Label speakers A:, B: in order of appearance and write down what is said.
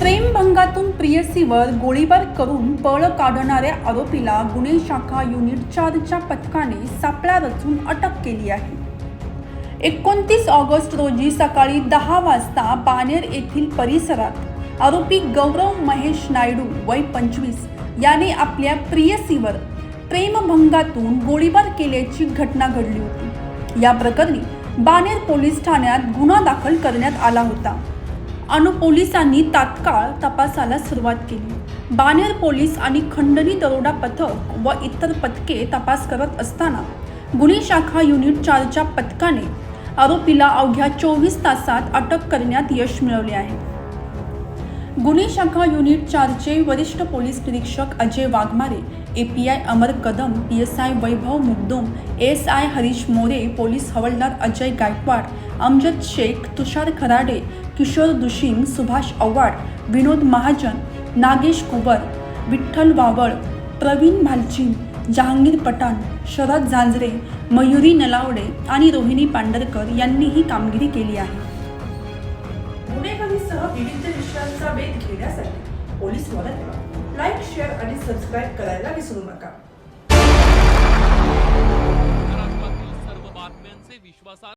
A: प्रेमभंगातून प्रियसीवर गोळीबार करून पळ काढणाऱ्या आरोपीला गुन्हे शाखा युनिट चारच्या पथकाने सापळा रचून अटक केली आहे. एकोणतीस ऑगस्ट रोजी सकाळी दहा वाजता बानेर येथील परिसरात आरोपी गौरव महेश नायडू वय पंचवीस याने आपल्या प्रियसीवर प्रेमभंगातून गोळीबार केल्याची घटना घडली होती. या प्रकरणी बानेर पोलीस ठाण्यात गुन्हा दाखल करण्यात आला होता. अनु पोलिसांनी तात्काळ तपासाला सुरुवात केली. बानेर पोलीस आणि खंडणी दरोडा पथक व इतर पथके तपास करत असताना गुन्हे शाखा युनिट चारच्या पथकाने आरोपीला अवघ्या चोवीस तासात अटक करण्यात यश मिळवले आहे. गुन्हे शाखा युनिट चारचे वरिष्ठ पोलीस निरीक्षक Ajay Waghmare A P I Amar Kadam P S I Vaibhav Mugdum S I Harish More police हवालदार अजय गायकवाड अमजद शेख तुषार खराडे किशोर दुशिंग सुभाष आव्हाड विनोद महाजन नागेश कुबर विठ्ठल वावळ प्रवीण भालचीन जहांगीर पठाण शरद झांजरे मयुरी नलावडे आणि रोहिणी पांढरकर यांनी ही कामगिरी केली आहे.
B: गुन्हेगारीसह विविध विषयांचा पोलीस मदत लाईक शेअर आणि सबस्क्राईब करायला विसरू नका.